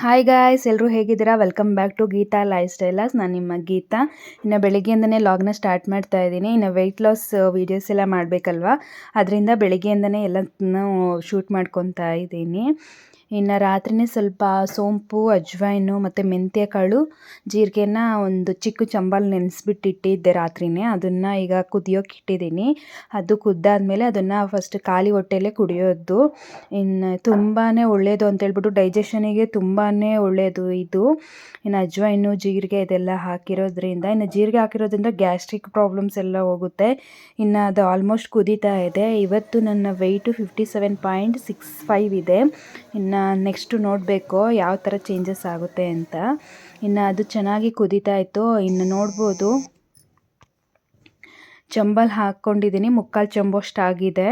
Hi guys ಎಲ್ಲರೂ ಹೇಗಿದ್ದೀರಾ? Welcome back to Geetha life ಸ್ಟೈಲಾಸ್ ನಾನು ನಿಮ್ಮ ಗೀತಾ. ಇನ್ನು ಬೆಳಿಗ್ಗೆಯಿಂದನೇ ಲಾಗ್ನ ಸ್ಟಾರ್ಟ್ ಮಾಡ್ತಾ ಇದ್ದೀನಿ. ಇನ್ನು ವೆಯ್ಟ್ ಲಾಸ್ ವೀಡಿಯೋಸ್ ಎಲ್ಲ ಮಾಡಬೇಕಲ್ವಾ? ಅದರಿಂದ ಬೆಳಿಗ್ಗೆಯಿಂದನೇ ಎಲ್ಲನೂ ಶೂಟ್ ಮಾಡ್ಕೊತಾ ಇದ್ದೀನಿ. ಇನ್ನು ರಾತ್ರಿನೇ ಸ್ವಲ್ಪ ಸೋಂಪು, ಅಜ್ವೈನು ಮತ್ತು ಮೆಂತ್ಯ ಕಾಳು, ಜೀರಿಗೆನ ಒಂದು ಚಿಕ್ಕ ಚಂಬಲ್ ನೆನೆಸ್ಬಿಟ್ಟು ಇಟ್ಟಿದ್ದೆ ರಾತ್ರಿನೇ. ಅದನ್ನು ಈಗ ಕುದಿಯೋಕೆ ಇಟ್ಟಿದ್ದೀನಿ. ಅದು ಕುದ್ದಾದ್ಮೇಲೆ ಅದನ್ನು ಫಸ್ಟ್ ಖಾಲಿ ಹೊಟ್ಟೆಯಲ್ಲೇ ಕುಡಿಯೋದು. ಇನ್ನು ತುಂಬಾ ಒಳ್ಳೆಯದು ಅಂತೇಳ್ಬಿಟ್ಟು ಡೈಜೆಷನಿಗೆ ತುಂಬಾ ಒಳ್ಳೆಯದು ಇದು. ಇನ್ನು ಅಜ್ವೈನು, ಜೀರಿಗೆ ಇದೆಲ್ಲ ಹಾಕಿರೋದ್ರಿಂದ, ಇನ್ನು ಜೀರಿಗೆ ಹಾಕಿರೋದ್ರಿಂದ ಗ್ಯಾಸ್ಟ್ರಿಕ್ ಪ್ರಾಬ್ಲಮ್ಸ್ ಎಲ್ಲ ಹೋಗುತ್ತೆ. ಇನ್ನು ಅದು ಆಲ್ಮೋಸ್ಟ್ ಕುದೀತಾ ಇದೆ. ಇವತ್ತು ನನ್ನ weight fifty seven point six five ಇದೆ. ಇನ್ನು ನೆಕ್ಸ್ಟು ನೋಡಬೇಕು ಯಾವ ಥರ ಚೇಂಜಸ್ ಆಗುತ್ತೆ ಅಂತ. ಇನ್ನು ಅದು ಚೆನ್ನಾಗಿ ಕುದೀತಾ ಇತ್ತು. ಇನ್ನು ನೋಡ್ಬೋದು. ಚಂಬಲ್ ಹಾಕ್ಕೊಂಡಿದ್ದೀನಿ. ಮುಕ್ಕಾಲು ಚಂಬೋಷ್ಟು ಆಗಿದೆ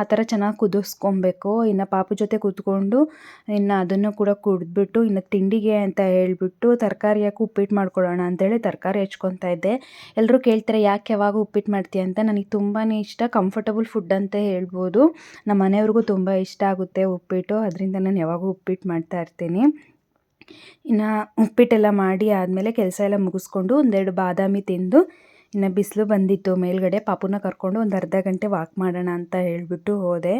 ಆ ಥರ ಚೆನ್ನಾಗಿ ಕುದಿಸ್ಕೊಬೇಕು. ಇನ್ನು ಪಾಪು ಜೊತೆ ಕೂತ್ಕೊಂಡು ಇನ್ನು ಅದನ್ನು ಕೂಡ ಕುಡಿದ್ಬಿಟ್ಟು, ಇನ್ನು ತಿಂಡಿಗೆ ಅಂತ ಹೇಳಿಬಿಟ್ಟು ತರಕಾರಿ ಯಾಕೆ ಉಪ್ಪಿಟ್ಟು ಮಾಡ್ಕೊಳ್ಳೋಣ ಅಂತೇಳಿ ತರಕಾರಿ ಹೆಚ್ಕೊತಾ ಇದ್ದೆ. ಎಲ್ಲರೂ ಕೇಳ್ತಾರೆ, ಯಾಕೆ ಯಾವಾಗ ಉಪ್ಪಿಟ್ಟು ಮಾಡ್ತೀಯ ಅಂತ? ನನಗೆ ತುಂಬಾ ಇಷ್ಟ. ಕಂಫರ್ಟಬಲ್ ಫುಡ್ ಅಂತ ಹೇಳ್ಬೋದು. ನಮ್ಮ ಮನೆಯವ್ರಿಗೂ ತುಂಬ ಇಷ್ಟ ಆಗುತ್ತೆ ಉಪ್ಪಿಟ್ಟು. ಅದರಿಂದ ನಾನು ಯಾವಾಗೂ ಉಪ್ಪಿಟ್ಟು ಮಾಡ್ತಾ ಇರ್ತೀನಿ. ಇನ್ನು ಉಪ್ಪಿಟ್ಟೆಲ್ಲ ಮಾಡಿ ಆದಮೇಲೆ ಕೆಲಸ ಎಲ್ಲ ಮುಗಿಸ್ಕೊಂಡು ಒಂದೆರಡು ಬಾದಾಮಿ ತಿಂದು ಇನ್ನು ಬಿಸಿಲು ಬಂದಿತ್ತು, ಮೇಲ್ಗಡೆ ಪಾಪುನ ಕರ್ಕೊಂಡು ಒಂದು ಅರ್ಧ ಗಂಟೆ ವಾಕ್ ಮಾಡೋಣ ಅಂತ ಹೇಳಿಬಿಟ್ಟು ಹೋದೆ.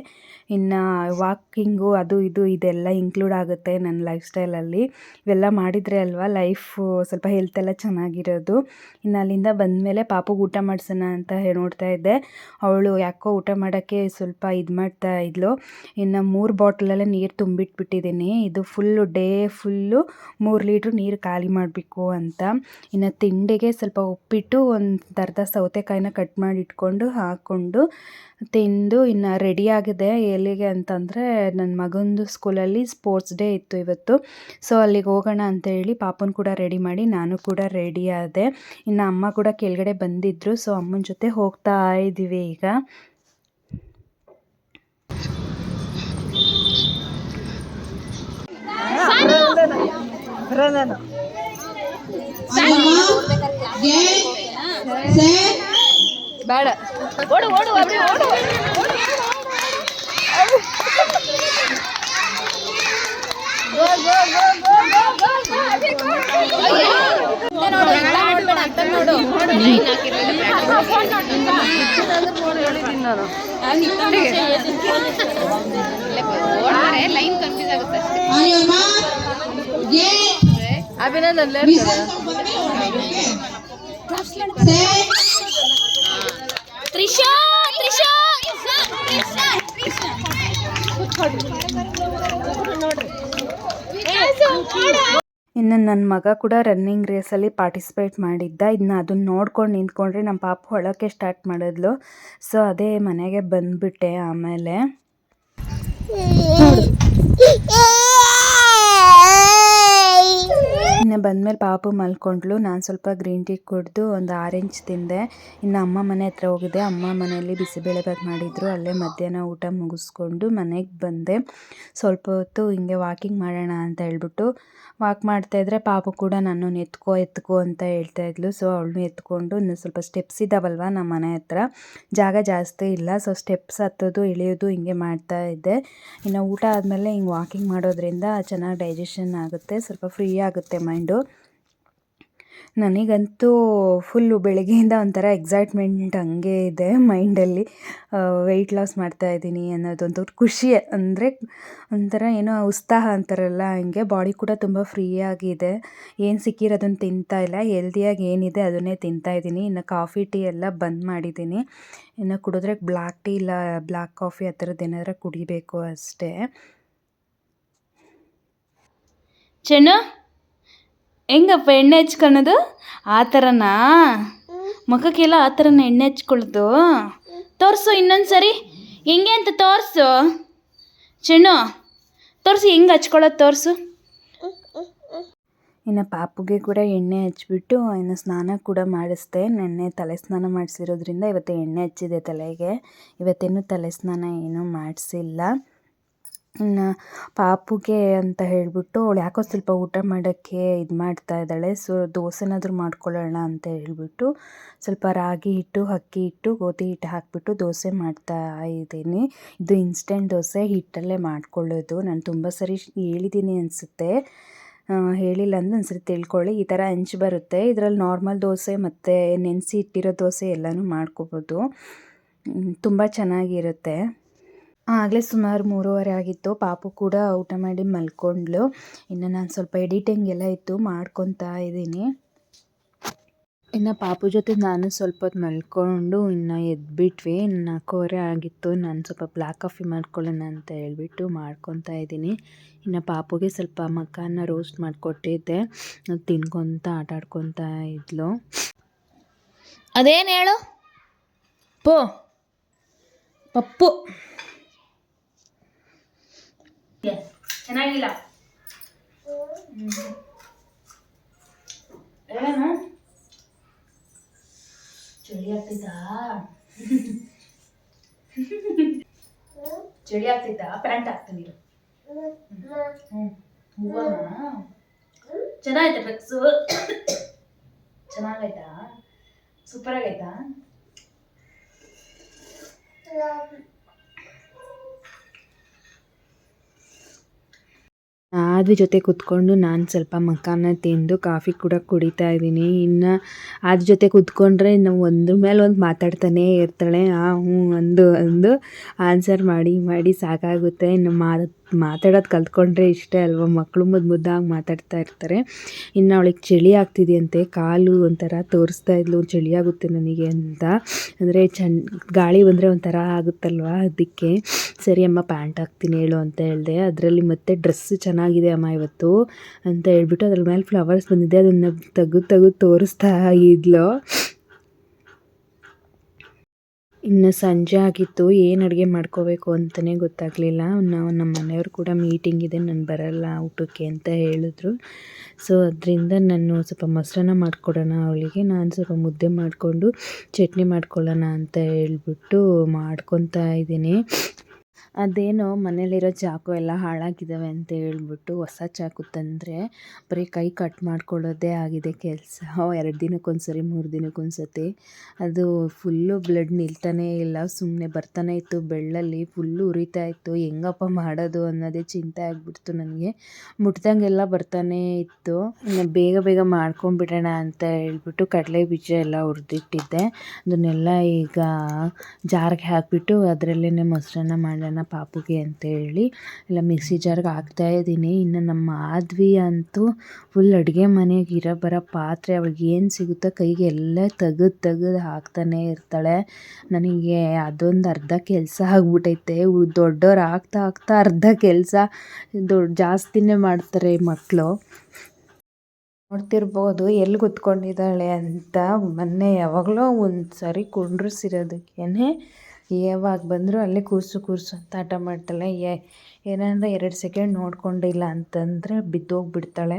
ಇನ್ನು ವಾಕಿಂಗು ಅದು ಇದು ಇದೆಲ್ಲ ಇನ್ಕ್ಲೂಡ್ ಆಗುತ್ತೆ ನನ್ನ ಲೈಫ್ ಸ್ಟೈಲಲ್ಲಿ ಇವೆಲ್ಲ ಮಾಡಿದರೆ ಅಲ್ವಾ ಲೈಫು ಸ್ವಲ್ಪ ಹೆಲ್ತ್ ಎಲ್ಲ ಚೆನ್ನಾಗಿರೋದು. ಇನ್ನು ಅಲ್ಲಿಂದ ಬಂದಮೇಲೆ ಪಾಪುಗೆ ಊಟ ಮಾಡಿಸೋಣ ಅಂತ ಹೇಳಿ ನೋಡ್ತಾ ಇದ್ದೆ. ಅವಳು ಯಾಕೋ ಊಟ ಮಾಡೋಕ್ಕೆ ಸ್ವಲ್ಪ ಇದು ಮಾಡ್ತಾ ಇದ್ಲು. ಇನ್ನು ಮೂರು ಬಾಟ್ಲಲ್ಲೇ ನೀರು ತುಂಬಿಟ್ಬಿಟ್ಟಿದ್ದೀನಿ. ಇದು ಫುಲ್ಲು ಡೇ ಫುಲ್ಲು ಮೂರು ಲೀಟ್ರ್ ನೀರು ಖಾಲಿ ಮಾಡಬೇಕು ಅಂತ. ಇನ್ನು ತಿಂಡಿಗೆ ಸ್ವಲ್ಪ ಉಪ್ಪಿಟ್ಟು ಒಂದು ಅರ್ಧ ಸೌತೆಕಾಯಿನ ಕಟ್ ಮಾಡಿ ಇಟ್ಕೊಂಡು ಹಾಕ್ಕೊಂಡು ತಿಂದು ಇನ್ನು ರೆಡಿ ಆಗಿದೆ. ಎಲ್ಲಿಗೆ ಅಂತಂದರೆ ನನ್ನ ಮಗಂದು ಸ್ಕೂಲಲ್ಲಿ ಸ್ಪೋರ್ಟ್ಸ್ ಡೇ ಇತ್ತು ಇವತ್ತು. ಸೊ ಅಲ್ಲಿಗೆ ಹೋಗೋಣ ಅಂತ ಹೇಳಿ ಪಾಪನ ಕೂಡ ರೆಡಿ ಮಾಡಿ ನಾನು ಕೂಡ ರೆಡಿ ಆದೆ. ಇನ್ನು ಅಮ್ಮ ಕೂಡ ಕೆಳಗಡೆ ಬಂದಿದ್ದರು ಸೊ ಅಮ್ಮನ ಜೊತೆ ಹೋಗ್ತಾ ಇದ್ದೀವಿ ಈಗ. ಬೇಡ ಓಡು ಓಡು ಅಬ್ರಿ ಓಡು ಲೈನ್ ಕನ್ಫ್ಯೂಸ್ ಆಗುತ್ತೆ ಅಭಿನಂದನ್ ಇನ್ನು ನನ್ನ ಮಗ ಕೂಡ ರನ್ನಿಂಗ್ ರೇಸಲ್ಲಿ ಪಾರ್ಟಿಸಿಪೇಟ್ ಮಾಡಿದ್ದ. ಇನ್ನು ಅದನ್ನು ನೋಡ್ಕೊಂಡು ನಿಂತ್ಕೊಂಡ್ರೆ ನಮ್ಮ ಪಾಪು ಹೊಳಕ್ಕೆ ಸ್ಟಾರ್ಟ್ ಮಾಡಿದ್ಲು. ಸೊ ಅದೇ ಮನೆಗೆ ಬಂದ್ಬಿಟ್ಟೆ ಆಮೇಲೆ. ಇನ್ನು ಬಂದಮೇಲೆ ಪಾಪು ಮಲ್ಕೊಂಡ್ಳು. ನಾನು ಸ್ವಲ್ಪ ಗ್ರೀನ್ ಟೀ ಕುಡಿದು ಒಂದು ಆರೆಂಜ್ ತಿಂದೆ. ಇನ್ನು ಅಮ್ಮ ಮನೆ ಹತ್ರ ಹೋಗಿದ್ದೆ ಅಮ್ಮ ಮನೆಯಲ್ಲಿ ಬಿಸಿಬೇಳೆಬಾತ್ ಮಾಡಿದ್ರು. ಅಲ್ಲೇ ಮಧ್ಯಾಹ್ನ ಊಟ ಮುಗಿಸ್ಕೊಂಡು ಮನೆಗೆ ಬಂದೆ. ಸ್ವಲ್ಪ ಹೊತ್ತು ಹಿಂಗೆ ವಾಕಿಂಗ್ ಮಾಡೋಣ ಅಂತ ಹೇಳ್ಬಿಟ್ಟು ವಾಕ್ ಮಾಡ್ತಾಯಿದ್ರೆ ಪಾಪು ಕೂಡ ನಾನು ಎತ್ಕೋ ಎತ್ಕೋ ಅಂತ ಹೇಳ್ತಾ ಇದ್ಲು. ಸೊ ಅವಳನ್ನು ಎತ್ಕೊಂಡು ಇನ್ನು ಸ್ವಲ್ಪ ಸ್ಟೆಪ್ಸ್ ಇದ್ದಾವಲ್ವ ನಮ್ಮ ಮನೆ ಹತ್ರ. ಜಾಗ ಜಾಸ್ತಿ ಇಲ್ಲ. ಸೊ ಸ್ಟೆಪ್ಸ್ ಹತ್ತೋದು, ಇಳಿಯೋದು ಹಿಂಗೆ ಮಾಡ್ತಾ ಇದ್ದೆ. ಇನ್ನು ಊಟ ಆದಮೇಲೆ ಹಿಂಗೆ ವಾಕಿಂಗ್ ಮಾಡೋದ್ರಿಂದ ಚೆನ್ನಾಗಿ ಡೈಜೆಷನ್ ಆಗುತ್ತೆ. ಸ್ವಲ್ಪ ಫ್ರೀ ಆಗುತ್ತೆ ಮೈಂಡು ನನಗಂತೂ ಫುಲ್ಲು ಬೆಳಗ್ಗೆಯಿಂದ ಒಂಥರ ಎಕ್ಸೈಟ್ಮೆಂಟ್ ಹಂಗೆ ಇದೆ ಮೈಂಡಲ್ಲಿ. ವೆಯ್ಟ್ ಲಾಸ್ ಮಾಡ್ತಾ ಇದ್ದೀನಿ ಅನ್ನೋದೊಂದು ಖುಷಿ ಅಂದರೆ ಒಂಥರ ಏನೋ ಉತ್ಸಾಹ ಅಂತಾರಲ್ಲ, ಹಂಗೆ ಬಾಡಿ ಕೂಡ ತುಂಬ ಫ್ರೀಯಾಗಿದೆ ಏನು ಸಿಕ್ಕಿರೋದನ್ನು ತಿಂತಾ ಇಲ್ಲ ಹೆಲ್ದಿಯಾಗಿ ಏನಿದೆ ಅದನ್ನೇ ತಿಂತಾ ಇದ್ದೀನಿ. ಇನ್ನು ಕಾಫಿ ಟೀ ಎಲ್ಲ ಬಂದ್ ಮಾಡಿದ್ದೀನಿ. ಇನ್ನು ಕುಡಿದ್ರೆ ಬ್ಲ್ಯಾಕ್ ಟೀ ಇಲ್ಲ ಬ್ಲ್ಯಾಕ್ ಕಾಫಿ ಆ ಥರದ್ದು ಏನಾದರೂ ಕುಡಿಬೇಕು ಅಷ್ಟೇ. ಚೆನ್ನು? ಹೆಂಗಪ್ಪ ಎಣ್ಣೆ ಹಚ್ಕೊಳೋದು ಆ ಥರನಾ ಮುಖಕ್ಕೆಲ್ಲ ಆ ಥರನ ಎಣ್ಣೆ ಹಚ್ಕೊಳ್ಳೋದು ತೋರಿಸು ಇನ್ನೊಂದು ಸರಿ ಹೆಂಗೆ ಅಂತ ತೋರಿಸು. ಚೆನ್ನು, ತೋರಿಸು ಹೆಂಗೆ ಹಚ್ಕೊಳ್ಳೋದು ತೋರಿಸು. ಇನ್ನು ಪಾಪುಗೆ ಕೂಡ ಎಣ್ಣೆ ಹಚ್ಬಿಟ್ಟು ಇನ್ನು ಸ್ನಾನ ಕೂಡ ಮಾಡಿಸ್ದೆ. ನೆನ್ನೆ ತಲೆ ಸ್ನಾನ ಮಾಡಿಸಿರೋದ್ರಿಂದ ಇವತ್ತು ಎಣ್ಣೆ ಹಚ್ಚಿದೆ ತಲೆಗೆ. ಇವತ್ತೇನು ತಲೆ ಸ್ನಾನ ಏನೂ ಮಾಡಿಸಿಲ್ಲ. ಇನ್ನು ಪಾಪುಗೆ ಅಂತ ಹೇಳಿಬಿಟ್ಟು ಅವಳು ಯಾಕೋ ಸ್ವಲ್ಪ ಊಟ ಮಾಡೋಕ್ಕೆ ಇದು ಮಾಡ್ತಾ ಇದ್ದಾಳೆ. ಸೊ ದೋಸೆನಾದರೂ ಮಾಡ್ಕೊಳ್ಳೋಣ ಅಂತ ಹೇಳಿಬಿಟ್ಟು ಸ್ವಲ್ಪ ರಾಗಿ ಹಿಟ್ಟು, ಅಕ್ಕಿ ಹಿಟ್ಟು, ಗೋಧಿ ಹಿಟ್ಟು ಹಾಕಿಬಿಟ್ಟು ದೋಸೆ ಮಾಡ್ತಾ ಇದ್ದೀನಿ. ಇದು ಇನ್ಸ್ಟೆಂಟ್ ದೋಸೆ, ಹಿಟ್ಟಲ್ಲೇ ಮಾಡ್ಕೊಳ್ಳೋದು. ನಾನು ತುಂಬ ಸರಿ ಹೇಳಿದ್ದೀನಿ ಅನಿಸುತ್ತೆ. ಹೇಳಿಲ್ಲ ಅಂದರೆ ಒಂದ್ಸರಿ ತಿಳ್ಕೊಳ್ಳಿ. ಈ ಥರ ಹಂಚು ಬರುತ್ತೆ. ಇದರಲ್ಲಿ ನಾರ್ಮಲ್ ದೋಸೆ ಮತ್ತು ನೆನೆಸಿ ಇಟ್ಟಿರೋ ದೋಸೆ ಎಲ್ಲನೂ ಮಾಡ್ಕೋಬೋದು. ತುಂಬ ಚೆನ್ನಾಗಿರುತ್ತೆ. ಆಗಲೇ ಸುಮಾರು ಮೂರುವರೆ ಆಗಿತ್ತು. ಪಾಪು ಕೂಡ ಊಟ ಮಾಡಿ ಮಲ್ಕೊಂಡ್ಳು ಇನ್ನು ನಾನು ಸ್ವಲ್ಪ ಎಡಿಟಿಂಗ್ ಎಲ್ಲ ಇತ್ತು, ಮಾಡ್ಕೊತಾ ಇದ್ದೀನಿ. ಇನ್ನು ಪಾಪು ಜೊತೆ ನಾನು ಸ್ವಲ್ಪ ಹೊತ್ತು ಮಲ್ಕೊಂಡು ಇನ್ನು ಎದ್ಬಿಟ್ವಿ. ನಾಲ್ಕೂವರೆ ಆಗಿತ್ತು. ನಾನು ಸ್ವಲ್ಪ ಬ್ಲ್ಯಾಕ್ ಕಾಫಿ ಮಾಡ್ಕೊಳ್ಳೋಣ ಅಂತ ಹೇಳ್ಬಿಟ್ಟು ಮಾಡ್ಕೊತಾ ಇದ್ದೀನಿ. ಇನ್ನು ಪಾಪುಗೆ ಸ್ವಲ್ಪ ಮಕಾನ ರೋಸ್ಟ್ ಮಾಡಿಕೊಟ್ಟಿದ್ದೆ. ತಿನ್ಕೊತ ಆಟ ಆಡ್ಕೊತಾ ಇದ್ಲು. ಅದೇನು ಹೇಳು? ಪೋ. ಪಪ್ಪು. ಚೆನ್ನಾಗಿಲ್ಲ. ಏನು ಚಳಿ ಆಗ್ತಿದ್ದಾ? ಚಳಿ ಆಗ್ತಿದ್ದ? ಪ್ಯಾಂಟ್ ಹಾಕ್ತೀನಿ ಹೂವನ? ಚೆನ್ನಾಗೈತೆ ಡ್ರೆಸ್ಸು ಚೆನ್ನಾಗೈತಾ ಸೂಪರ್ ಆಗೈತಾ ಆದ್ವಿ ಜೊತೆ ಕುತ್ಕೊಂಡು ನಾನು ಸ್ವಲ್ಪ ಮಕಾನ ತಿಂದು ಕಾಫಿ ಕೂಡ ಕುಡಿತಾ ಇದ್ದೀನಿ. ಇನ್ನು ಅದ್ರ ಜೊತೆ ಕುತ್ಕೊಂಡ್ರೆ ನಾವು ಒಂದ್ರ ಮೇಲೆ ಒಂದು ಮಾತಾಡ್ತಾನೇ ಇರ್ತಾಳೆ. ಆ ಹ್ಞೂ ಅಂದು ಅಂದು ಆನ್ಸರ್ ಮಾಡಿ ಮಾಡಿ ಸಾಕಾಗುತ್ತೆ. ಇನ್ನು ಮಾತು ಮಾತಾಡೋದು ಕಲ್ತ್ಕೊಂಡ್ರೆ ಇಷ್ಟೇ ಅಲ್ವಾ? ಮಕ್ಕಳು ಮುದ್ದು ಮುದ್ದಾಗಿ ಮಾತಾಡ್ತಾ ಇರ್ತಾರೆ. ಇನ್ನು ಅವಳಿಗೆ ಚಳಿ ಆಗ್ತಿದೆಯಂತೆ, ಕಾಲು ಒಂಥರ ತೋರಿಸ್ತಾ ಇದ್ಲು, ಚಳಿ ಆಗುತ್ತೆ ನನಗೆ ಅಂತ. ಅಂದರೆ ಚಂದ ಗಾಳಿ ಬಂದರೆ ಒಂಥರ ಆಗುತ್ತಲ್ವಾ ಅದಕ್ಕೆ? ಸರಿ ಅಮ್ಮ, ಪ್ಯಾಂಟ್ ಹಾಕ್ತೀನಿ ಹೇಳು ಅಂತ ಹೇಳಿದೆ. ಅದರಲ್ಲಿ ಮತ್ತೆ ಡ್ರೆಸ್ ಚೆನ್ನಾಗಿದೆ ಅಮ್ಮ ಇವತ್ತು ಅಂತ ಹೇಳ್ಬಿಟ್ಟು ಅದ್ರ ಮೇಲೆ ಫ್ಲವರ್ಸ್ ಬಂದಿದೆ. ಅದನ್ನು ತೆಗೆದು ತೆಗೆದು ತೋರಿಸ್ತಾ ಇದ್ಲು. ಇನ್ನು ಸಂಜೆ ಆಗಿತ್ತು, ಏನು ಅಡುಗೆ ಮಾಡ್ಕೋಬೇಕು ಅಂತಲೇ ಗೊತ್ತಾಗಲಿಲ್ಲ. ನಾವು ನಮ್ಮ ಮನೆಯವ್ರು ಕೂಡ ಮೀಟಿಂಗ್ ಇದೆ, ನಾನು ಬರಲ್ಲ ಊಟಕ್ಕೆ ಅಂತ ಹೇಳಿದ್ರು. ಸೊ ಅದರಿಂದ ನಾನು ಸ್ವಲ್ಪ ಮೊಸರನ್ನ ಮಾಡಿಕೊಡೋಣ ಅವಳಿಗೆ, ನಾನು ಸ್ವಲ್ಪ ಮುದ್ದೆ ಮಾಡಿಕೊಂಡು ಚಟ್ನಿ ಮಾಡ್ಕೊಳ್ಳೋಣ ಅಂತ ಹೇಳ್ಬಿಟ್ಟು ಮಾಡ್ಕೊತಾ ಇದ್ದೀನಿ. ಅದೇನೋ ಮನೇಲಿರೋ ಚಾಕು ಎಲ್ಲ ಹಾಳಾಗಿದ್ದಾವೆ ಅಂತ ಹೇಳ್ಬಿಟ್ಟು ಹೊಸ ಚಾಕು ತಂದರೆ ಬರೀ ಕೈ ಕಟ್ ಮಾಡ್ಕೊಳ್ಳೋದೇ ಆಗಿದೆ ಕೆಲಸ. ಎರಡು ದಿನಕ್ಕೊಂದ್ಸರಿ, ಮೂರು ದಿನಕ್ಕೊಂದ್ಸತಿ. ಅದು ಫುಲ್ಲು ಬ್ಲಡ್ ನಿಲ್ತಾನೇ ಇಲ್ಲ. ಸುಮ್ಮನೆ ಬರ್ತಾನೆ ಇತ್ತು. ಬೆಳ್ಳಲ್ಲಿ ಫುಲ್ಲು ಉರಿತಾ ಇತ್ತು. ಹೆಂಗಪ್ಪ ಮಾಡೋದು ಅನ್ನೋದೇ ಚಿಂತೆ ಆಗಿಬಿಡ್ತು ನನಗೆ. ಮುಟ್ದಂಗೆಲ್ಲ ಬರ್ತಾನೆ ಇತ್ತು. ಬೇಗ ಬೇಗ ಮಾಡ್ಕೊಂಬಿಡೋಣ ಅಂತ ಹೇಳ್ಬಿಟ್ಟು ಕಡಲೆ ಬೀಜ ಎಲ್ಲ ಹುರಿದಿಟ್ಟಿದ್ದೆ. ಅದನ್ನೆಲ್ಲ ಈಗ ಜಾರಿಗೆ ಹಾಕಿಬಿಟ್ಟು ಅದರಲ್ಲೇ ಮೊಸರನ್ನ ಮಾಡೋಣ ಪಾಪುಗೆ ಅಂತೇಳಿ ಇಲ್ಲ ಮಿಕ್ಸಿ ಜಾರ್ಗೆ ಹಾಕ್ತಾ ಇದ್ದೀನಿ. ಇನ್ನು ನಮ್ಮ ಮಾಧವಿ ಅಂತೂ ಫುಲ್ ಅಡುಗೆ ಮನೆಗೆ ಇರೋ ಬರೋ ಪಾತ್ರೆ ಅವಳಿಗೆ ಏನು ಸಿಗುತ್ತೋ ಕೈಗೆ ಎಲ್ಲ ತೆಗೆದು ತೆಗೆದು ಹಾಕ್ತಾನೆ ಇರ್ತಾಳೆ. ನನಗೆ ಅದೊಂದು ಅರ್ಧ ಕೆಲಸ ಆಗ್ಬಿಟ್ಟೈತೆ ದೊಡ್ಡವ್ರು ಆಗ್ತಾ ಆಗ್ತಾ ಅರ್ಧ ಕೆಲಸ ದೊಡ್ಡ ಜಾಸ್ತಿನೇ ಮಾಡ್ತಾರೆ ಮಕ್ಕಳು ನೋಡ್ತಿರ್ಬೋದು ಎಲ್ಲಿ ಕೂತ್ಕೊಂಡಿದ್ದಾಳೆ ಅಂತ ಮೊನ್ನೆ ಯಾವಾಗಲೋ ಒಂದು ಸಾರಿ ಕುಂಡ್ರಿಸಿರೋದಕ್ಕೇನೆ ಯಾವಾಗ ಬಂದರೂ ಅಲ್ಲೇ ಕೂರಿಸು ಕೂರಿಸು ಅಂತ ಹಠ ಮಾಡ್ತಾಳೆ ಏನಂದ್ರೆ ಎರಡು ಸೆಕೆಂಡ್ ನೋಡ್ಕೊಂಡಿಲ್ಲ ಅಂತಂದರೆ ಬಿದ್ದೋಗ್ಬಿಡ್ತಾಳೆ.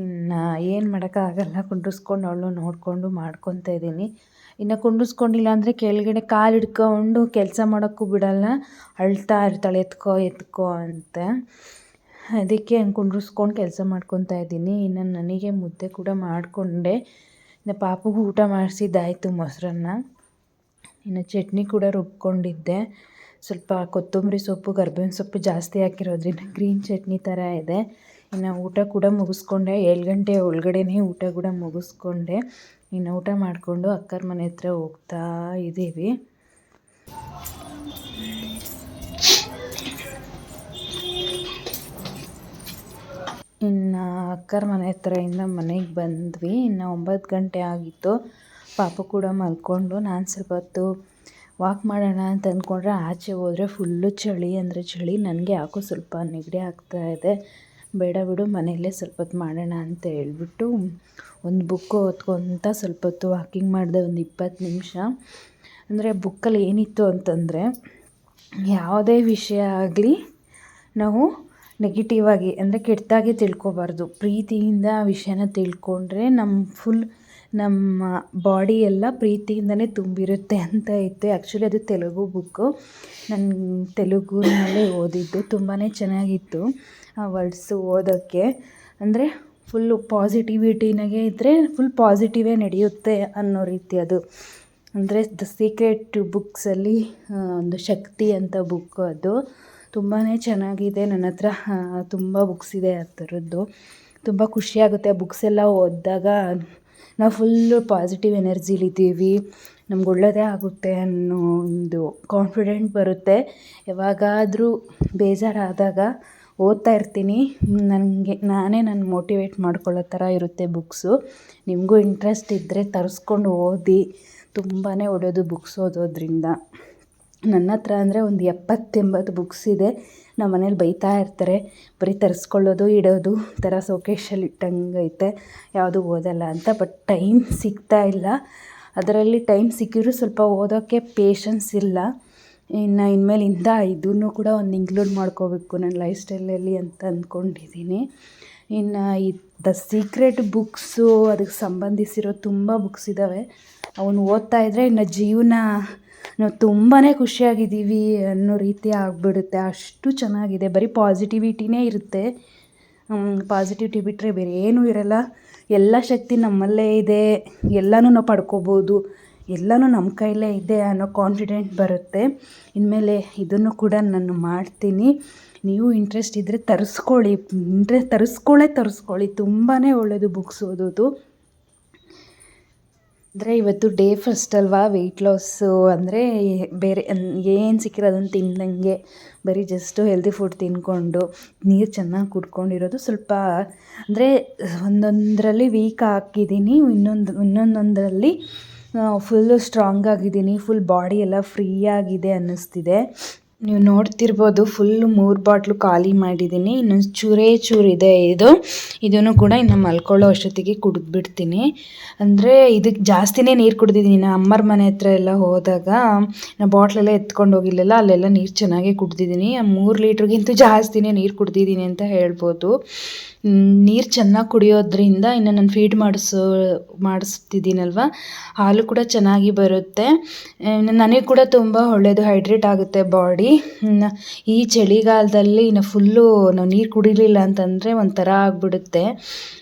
ಇನ್ನು ಏನು ಮಾಡೋಕ್ಕಾಗಲ್ಲ, ಕುಂಡ್ರಿಸ್ಕೊಂಡು ಅವಳು ನೋಡಿಕೊಂಡು ಮಾಡ್ಕೊತಾ ಇದ್ದೀನಿ. ಇನ್ನು ಕುಂಡ್ರಿಸ್ಕೊಂಡಿಲ್ಲ ಅಂದರೆ ಕೆಳಗಡೆ ಕಾಲು ಹಿಡ್ಕೊಂಡು ಕೆಲಸ ಮಾಡೋಕ್ಕೂ ಬಿಡಲ್ಲ, ಅಳ್ತಾ ಇರ್ತಾಳೆ, ಎತ್ಕೋ ಎತ್ಕೋ ಅಂತ. ಅದಕ್ಕೆ ಹಂಗೆ ಕುಂಡ್ರಿಸ್ಕೊಂಡು ಕೆಲಸ ಮಾಡ್ಕೊತಾ ಇದ್ದೀನಿ. ಇನ್ನು ನನಗೆ ಮುದ್ದೆ ಕೂಡ ಮಾಡಿಕೊಂಡೆ. ಇನ್ನು ಪಾಪಗೂ ಊಟ ಮಾಡಿಸಿದ್ದಾಯಿತು ಮೊಸರನ್ನ. ಇನ್ನು ಚಟ್ನಿ ಕೂಡ ರುಬ್ಕೊಂಡಿದ್ದೆ. ಸ್ವಲ್ಪ ಕೊತ್ತಂಬರಿ ಸೊಪ್ಪು ಕರ್ಬೇವಿನ ಸೊಪ್ಪು ಜಾಸ್ತಿ ಹಾಕಿರೋದ್ರಿಂದ ಗ್ರೀನ್ ಚಟ್ನಿ ಥರ ಇದೆ. ಇನ್ನು ಊಟ ಕೂಡ ಮುಗಿಸ್ಕೊಂಡೆ. ಏಳು ಗಂಟೆ ಒಳಗಡೆನೇ ಊಟ ಕೂಡ ಮುಗಿಸ್ಕೊಂಡೆ. ಇನ್ನು ಊಟ ಮಾಡಿಕೊಂಡು ಅಕ್ಕರ ಮನೆ ಹತ್ರ ಹೋಗ್ತಾ ಇದ್ದೀವಿ. ಇನ್ನು ಅಕ್ಕರ ಮನೆ ಹತ್ರದಿಂದ ಮನೆಗೆ ಬಂದ್ವಿ. ಇನ್ನು ಒಂಬತ್ತು ಗಂಟೆ ಆಗಿತ್ತು. ಪಾಪು ಕೂಡ ಮಲ್ಕೊಂಡು ನಾನು ಸ್ವಲ್ಪ ಹೊತ್ತು ವಾಕ್ ಮಾಡೋಣ ಅಂತ ಅಂದ್ಕೊಂಡ್ರೆ ಆಚೆ ಹೋದರೆ ಫುಲ್ಲು ಚಳಿ ಅಂದರೆ ಚಳಿ. ನನಗೆ ಯಾಕೋ ಸ್ವಲ್ಪ ನೆಗಡಿ ಆಗ್ತಾ ಇದೆ. ಬೇಡ ಬಿಡು, ಮನೆಯಲ್ಲೇ ಸ್ವಲ್ಪ ಹೊತ್ತು ಮಾಡೋಣ ಅಂತ ಹೇಳ್ಬಿಟ್ಟು ಒಂದು ಬುಕ್ಕು ಓದ್ಕೊತ ಸ್ವಲ್ಪ ಹೊತ್ತು ವಾಕಿಂಗ್ ಮಾಡಿದೆ ಒಂದು ಇಪ್ಪತ್ತು ನಿಮಿಷ. ಅಂದರೆ ಬುಕ್ಕಲ್ಲಿ ಏನಿತ್ತು ಅಂತಂದರೆ ಯಾವುದೇ ವಿಷಯ ಆಗಲಿ ನಾವು ನೆಗೆಟಿವ್ ಆಗಿ ಅಂದರೆ ಕೆಟ್ಟದಾಗಿ ತಿಳ್ಕೊಬಾರ್ದು. ಪ್ರೀತಿಯಿಂದ ಆ ವಿಷಯನ ತಿಳ್ಕೊಂಡ್ರೆ ನಮ್ಮ ಫುಲ್ ನಮ್ಮ ಬಾಡಿ ಎಲ್ಲ ಪ್ರೀತಿಯಿಂದನೇ ತುಂಬಿರುತ್ತೆ ಅಂತ ಇತ್ತು ಆ್ಯಕ್ಚುಲಿ ಅದು ತೆಲುಗು ಬುಕ್ಕು ನಾನು ತೆಲುಗುನಲ್ಲೇ ಓದಿದ್ದು. ತುಂಬಾ ಚೆನ್ನಾಗಿತ್ತು ಆ ವರ್ಡ್ಸು ಓದೋಕ್ಕೆ. ಅಂದರೆ ಫುಲ್ಲು ಪಾಸಿಟಿವಿಟಿನಾಗೆ ಇದ್ದರೆ ಫುಲ್ ಪಾಸಿಟಿವೇ ನಡೆಯುತ್ತೆ ಅನ್ನೋ ರೀತಿ ಅದು. ಅಂದರೆ ದ ಸೀಕ್ರೆಟ್ ಬುಕ್ಸಲ್ಲಿ ಒಂದು ಶಕ್ತಿ ಅಂತ ಬುಕ್ಕು ಅದು. ತುಂಬಾ ಚೆನ್ನಾಗಿದೆ. ನನ್ನ ಹತ್ರ ತುಂಬ ಬುಕ್ಸ್ ಇದೆ ಆ ಥರದ್ದು ತುಂಬ ಖುಷಿಯಾಗುತ್ತೆ ಬುಕ್ಸ್ ಎಲ್ಲ ಓದಿದಾಗ. ನಾವು ಫುಲ್ಲು ಪಾಸಿಟಿವ್ ಎನರ್ಜಿಲಿದ್ದೀವಿ ನಮ್ಗೆ ಒಳ್ಳೆಯದೇ ಆಗುತ್ತೆ ಅನ್ನೋ ಒಂದು ಕಾನ್ಫಿಡೆಂಟ್ ಬರುತ್ತೆ. ಯಾವಾಗಾದರೂ ಬೇಜಾರಾದಾಗ ಓದ್ತಾ ಇರ್ತೀನಿ. ನನಗೆ, ನಾನೇ ನನ್ನ ಮೋಟಿವೇಟ್ ಮಾಡ್ಕೊಳ್ಳೋ ಥರ ಇರುತ್ತೆ ಬುಕ್ಸು ನಿಮಗೂ ಇಂಟ್ರೆಸ್ಟ್ ಇದ್ದರೆ ತರಿಸ್ಕೊಂಡು ಓದಿ. ತುಂಬಾ ಒಡೆದು ಬುಕ್ಸ್ ಓದೋದ್ರಿಂದ. ನನ್ನ ಹತ್ರ ಅಂದರೆ ಒಂದು ಎಪ್ಪತ್ತೆಂಬತ್ತು ಬುಕ್ಸ್ ಇದೆ. ನಮ್ಮ ಮನೇಲಿ ಬೈತಾ ಇರ್ತಾರೆ, ಬರೀ ತರಿಸ್ಕೊಳ್ಳೋದು, ಇಡೋದು ಥರ ಸೋಕೇಶಲ್ಲಿ ಇಟ್ಟಂಗೈತೆ. ಯಾವುದೂ ಓದಲ್ಲ ಅಂತ ಬಟ್ ಟೈಮ್ ಸಿಗ್ತಾ ಇಲ್ಲ. ಅದರಲ್ಲಿ ಟೈಮ್ ಸಿಕ್ಕಿದ್ರೂ ಸ್ವಲ್ಪ ಓದೋಕ್ಕೆ ಪೇಷನ್ಸ್ ಇಲ್ಲ. ಇನ್ನು ಇನ್ಮೇಲಿಂದ ಇದನ್ನು ಕೂಡ ಒಂದು ಇನ್ಕ್ಲೂಡ್ ಮಾಡ್ಕೋಬೇಕು ನನ್ನ ಲೈಫ್ ಸ್ಟೈಲಲ್ಲಿ ಅಂತ ಅಂದ್ಕೊಂಡಿದ್ದೀನಿ ಇನ್ನು ಈ ದ ಸೀಕ್ರೆಟ್ ಬುಕ್ಸು ಅದಕ್ಕೆ ಸಂಬಂಧಿಸಿರೋ ತುಂಬ ಬುಕ್ಸ್ ಇದ್ದಾವೆ ಅವನು ಓದ್ತಾ ಇದ್ದರೆ ಇನ್ನು ಜೀವನ ನಾವು ತುಂಬಾ ಖುಷಿಯಾಗಿದ್ದೀವಿ ಅನ್ನೋ ರೀತಿ ಆಗಿಬಿಡುತ್ತೆ. ಅಷ್ಟು ಚೆನ್ನಾಗಿದೆ. ಬರೀ ಪಾಸಿಟಿವಿಟಿನೇ ಇರುತ್ತೆ. ಪಾಸಿಟಿವಿಟಿ ಬಿಟ್ಟರೆ ಬೇರೆ ಏನೂ ಇರಲ್ಲ. ಎಲ್ಲ ಶಕ್ತಿ ನಮ್ಮಲ್ಲೇ ಇದೆ. ಎಲ್ಲನೂ ನಾವು ಪಡ್ಕೋಬೋದು. ಎಲ್ಲನೂ ನಮ್ಮ ಕೈಲೇ ಇದೆ ಅನ್ನೋ ಕಾನ್ಫಿಡೆಂಟ್ ಬರುತ್ತೆ. ಇನ್ಮೇಲೆ ಇದನ್ನು ಕೂಡ ನಾನು ಮಾಡ್ತೀನಿ. ನೀವು ಇಂಟ್ರೆಸ್ಟ್ ಇದ್ದರೆ ತರಿಸ್ಕೊಳ್ಳಿ. ಇಂಟ್ರೆಸ್ಟ್ ತರಿಸ್ಕೊಳ್ಳೇ ತರಿಸ್ಕೊಳ್ಳಿ. ತುಂಬಾ ಒಳ್ಳೆಯದು ಬುಕ್ಸ್ ಓದೋದು. ಅಂದರೆ ಇವತ್ತು ಡೇ ಫಸ್ಟ್ ಅಲ್ವಾ ವೆಯ್ಟ್ ಲಾಸು ಅಂದರೆ ಬೇರೆ, ಏನು ಸಿಕ್ಕಿರೋ ಅದನ್ನು ತಿಂದಂಗೆ, ಬರೀ ಜಸ್ಟು ಹೆಲ್ದಿ ಫುಡ್ ತಿಂದ್ಕೊಂಡು ನೀರು ಚೆನ್ನಾಗಿ ಕುಡ್ಕೊಂಡಿರೋದು ಸ್ವಲ್ಪ, ಅಂದರೆ ಒಂದೊಂದರಲ್ಲಿ ವೀಕ್ ಹಾಕಿದ್ದೀನಿ ಇನ್ನೊಂದು, ಇನ್ನೊಂದೊಂದರಲ್ಲಿ ಫುಲ್ಲು ಸ್ಟ್ರಾಂಗ್ ಆಗಿದ್ದೀನಿ ಫುಲ್ ಬಾಡಿ ಎಲ್ಲ ಫ್ರೀ ಆಗಿದೆ ಅನ್ನಿಸ್ತಿದೆ. ನೀವು ನೋಡ್ತಿರ್ಬೋದು ಫುಲ್ ಮೂರು ಬಾಟ್ಲು ಖಾಲಿ ಮಾಡಿದ್ದೀನಿ. ಇನ್ನೊಂದು ಚೂರೇ ಚೂರು ಇದೆ ಇದು. ಇದನ್ನು ಕೂಡ ಇನ್ನು ಮಲ್ಕೊಳ್ಳೋ ಅಷ್ಟೊತ್ತಿಗೆ ಕುಡಿದ್ಬಿಡ್ತೀನಿ. ಅಂದರೆ ಇದಕ್ಕೆ ಜಾಸ್ತಿನೇ ನೀರು ಕುಡಿದಿದ್ದೀನಿ. ನಾನು ಅಮ್ಮರ ಮನೆ ಹತ್ರ ಎಲ್ಲ ಹೋದಾಗ ನಾನು ಬಾಟ್ಲೆಲ್ಲ ಎತ್ಕೊಂಡು ಹೋಗಿಲ್ಲಲ್ಲ, ಅಲ್ಲೆಲ್ಲ ನೀರು ಚೆನ್ನಾಗೇ ಕುಡ್ದಿದ್ದೀನಿ. ಮೂರು ಲೀಟ್ರಿಗಿಂತ ಜಾಸ್ತಿನೇ ನೀರು ಕುಡ್ದಿದ್ದೀನಿ ಅಂತ ಹೇಳ್ಬೋದು. ನೀರು ಚೆನ್ನಾಗಿ ಕುಡಿಯೋದ್ರಿಂದ ಇನ್ನು ನಾನು ಫೀಡ್ ಮಾಡಿಸೋ, ಮಾಡಿಸ್ತಿದ್ದೀನಲ್ವ? ಹಾಲು ಕೂಡ ಚೆನ್ನಾಗಿ ಬರುತ್ತೆ. ನನಗೆ ಕೂಡ ತುಂಬ ಒಳ್ಳೆಯದು ಹೈಡ್ರೇಟ್ ಆಗುತ್ತೆ ಬಾಡಿ ಈ ಚಳಿಗಾಲದಲ್ಲಿ ಇನ್ನು ಫುಲ್ಲು ನಾವು ನೀರು ಕುಡಿಲಿಲ್ಲ ಅಂತಂದರೆ ಒಂಥರ ಆಗಿಬಿಡುತ್ತೆ.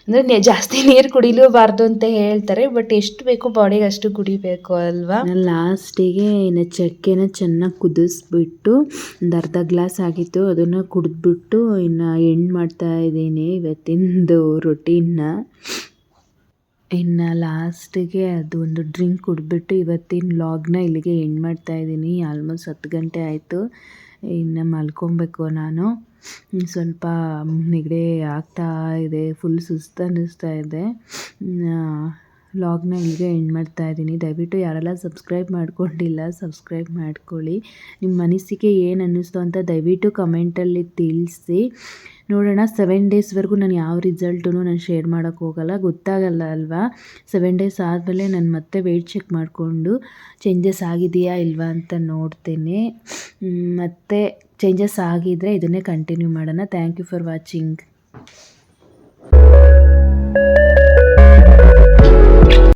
ಅಂದರೆ ಜಾಸ್ತಿ ನೀರು ಕುಡಿಲೂಬಾರ್ದು ಅಂತ ಹೇಳ್ತಾರೆ ಬಟ್ ಎಷ್ಟು ಬೇಕೋ ಬಾಡಿಗೆ ಅಷ್ಟು ಕುಡಿಬೇಕು ಅಲ್ವಾ? ಲಾಸ್ಟಿಗೆ ಇನ್ನು ಚಕ್ಕೆನ ಚೆನ್ನಾಗಿ ಕುದಿಸ್ಬಿಟ್ಟು, ಒಂದು ಅರ್ಧ ಗ್ಲಾಸ್ ಆಗಿತ್ತು, ಅದನ್ನು ಕುಡಿದ್ಬಿಟ್ಟು ಇನ್ನು ಎಂಡ್ ಮಾಡ್ತಾ ಇದ್ದೀನಿ ಇವತ್ತಿಂದು ರೊಟೀನ್ನ ಇನ್ನು ಲಾಸ್ಟಿಗೆ ಅದು ಒಂದು ಡ್ರಿಂಕ್ ಕುಡಿದ್ಬಿಟ್ಟು ಇವತ್ತಿನ ಲಾಗ್ನ ಇಲ್ಲಿಗೆ ಎಂಡ್ ಮಾಡ್ತಾ ಇದ್ದೀನಿ. ಆಲ್ಮೋಸ್ಟ್ ಹತ್ತು ಗಂಟೆ ಆಯಿತು. ಇನ್ನು ಮಲ್ಕೊಬೇಕು ನಾನು. ಸ್ವಲ್ಪ ನೆಗಡಿ ಆಗ್ತಾ ಇದೆ. ಫುಲ್ ಸುಸ್ತು ಅನ್ನಿಸ್ತಾ ಇದೆ. ಲಾಗ್ನ ಇಲ್ಲಿಗೆ ಎಂಡ್ ಮಾಡ್ತಾ ಇದ್ದೀನಿ. ದಯವಿಟ್ಟು ಯಾರೆಲ್ಲ ಸಬ್ಸ್ಕ್ರೈಬ್ ಮಾಡ್ಕೊಂಡಿಲ್ಲ, ಸಬ್ಸ್ಕ್ರೈಬ್ ಮಾಡ್ಕೊಳ್ಳಿ. ನಿಮ್ಮ ಮನಸ್ಸಿಗೆ ಏನು ಅನ್ನಿಸ್ತು ಅಂತ ದಯವಿಟ್ಟು ಕಮೆಂಟಲ್ಲಿ ತಿಳಿಸಿ. ನೋಡೋಣ ಸೆವೆನ್ ಡೇಸ್ವರೆಗೂ ನಾನು ಯಾವ ರಿಸಲ್ಟೂ ನಾನು ಶೇರ್ ಮಾಡೋಕ್ಕೆ ಹೋಗಲ್ಲ. ಗೊತ್ತಾಗಲ್ಲ ಅಲ್ವಾ? ಸೆವೆನ್ ಡೇಸ್ ಆದಮೇಲೆ ನಾನು ಮತ್ತೆ ವೆಯ್ಟ್ ಚೆಕ್ ಮಾಡಿಕೊಂಡು ಚೇಂಜಸ್ ಆಗಿದೆಯಾ ಇಲ್ವಾ ಅಂತ ನೋಡ್ತೇನೆ. ಮತ್ತು ಚೇಂಜಸ್ ಆಗಿದ್ದರೆ ಇದನ್ನೇ ಕಂಟಿನ್ಯೂ ಮಾಡೋಣ. Thank you for watching